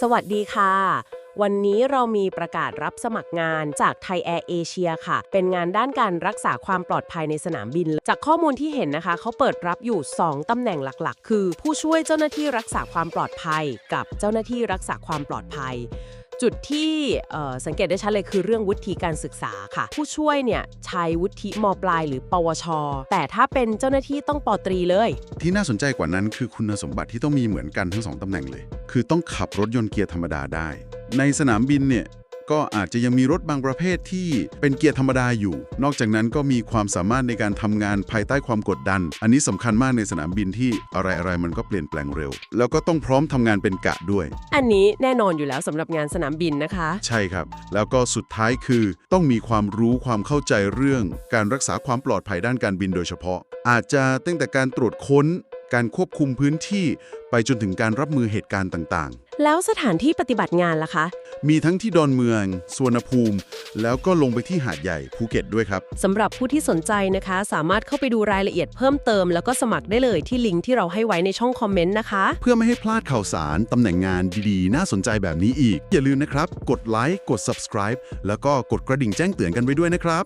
สวัสดีค่ะ วันนี้เรามีประกาศรับสมัครงานจากไทยแอร์เอเชียค่ะ เป็นงานด้านการรักษาความปลอดภัยในสนามบิน จากข้อมูลที่เห็นนะคะ เขาเปิดรับอยู่ 2 ตำแหน่งหลักๆ คือ ผู้ช่วยเจ้าหน้าที่รักษาความปลอดภัย กับเจ้าหน้าที่รักษาความปลอดภัย จุดที่สังเกตได้ชัดเลยคือเรื่องวุฒิการศึกษาค่ะ ผู้ช่วยเนี่ยใช้วุฒิมปลายหรือปวช แต่ถ้าเป็นเจ้าหน้าที่ต้องปอตรีเลย ที่น่าสนใจกว่านั้นคือคุณสมบัติที่ต้องมีเหมือนกันทั้งสองตำแหน่งเลย คือต้องขับรถยนต์เกียร์ธรรมดาได้ ในสนามบินเนี่ย ก็อาจจะยังมีรถบางประเภทที่เป็นเกียร์ธรรมดาอยู่ นอกจากนั้นก็มีความสามารถในการทำงานภายใต้ความกดดัน อันนี้สำคัญมากในสนามบินที่อะไรๆมันก็เปลี่ยนแปลงเร็ว แล้วก็ต้องพร้อมทำงานเป็นกะด้วย อันนี้แน่นอนอยู่แล้วสำหรับงานสนามบินนะคะ ใช่ครับ แล้วก็สุดท้ายคือต้องมีความรู้ความเข้าใจเรื่อง การรักษาความปลอดภัยด้านการบินโดยเฉพาะ อาจจะตั้งแต่การตรวจค้น การควบคุมพื้นที่ ไปจนถึงการรับมือเหตุการณ์ต่าง แล้วสถานที่ปฏิบัติงานล่ะคะๆมีทั้งที่ดอนเมืองสวนภูมิ แล้วก็ลงไปที่หาดใหญ่ภูเก็ตด้วยครับ สำหรับผู้ที่สนใจนะคะ สามารถเข้าไปดูรายละเอียดเพิ่มเติม แล้วก็สมัครได้เลยที่ลิงก์ที่เราให้ไว้ในช่องคอมเมนต์นะคะ เพื่อไม่ให้พลาดข่าวสารตำแหน่งงานดีๆ น่าสนใจแบบนี้อีก อย่าลืมนะครับ กดไลค์กด subscribe แล้วก็กดกระดิ่งแจ้งเตือนกันไว้ด้วยนะครับ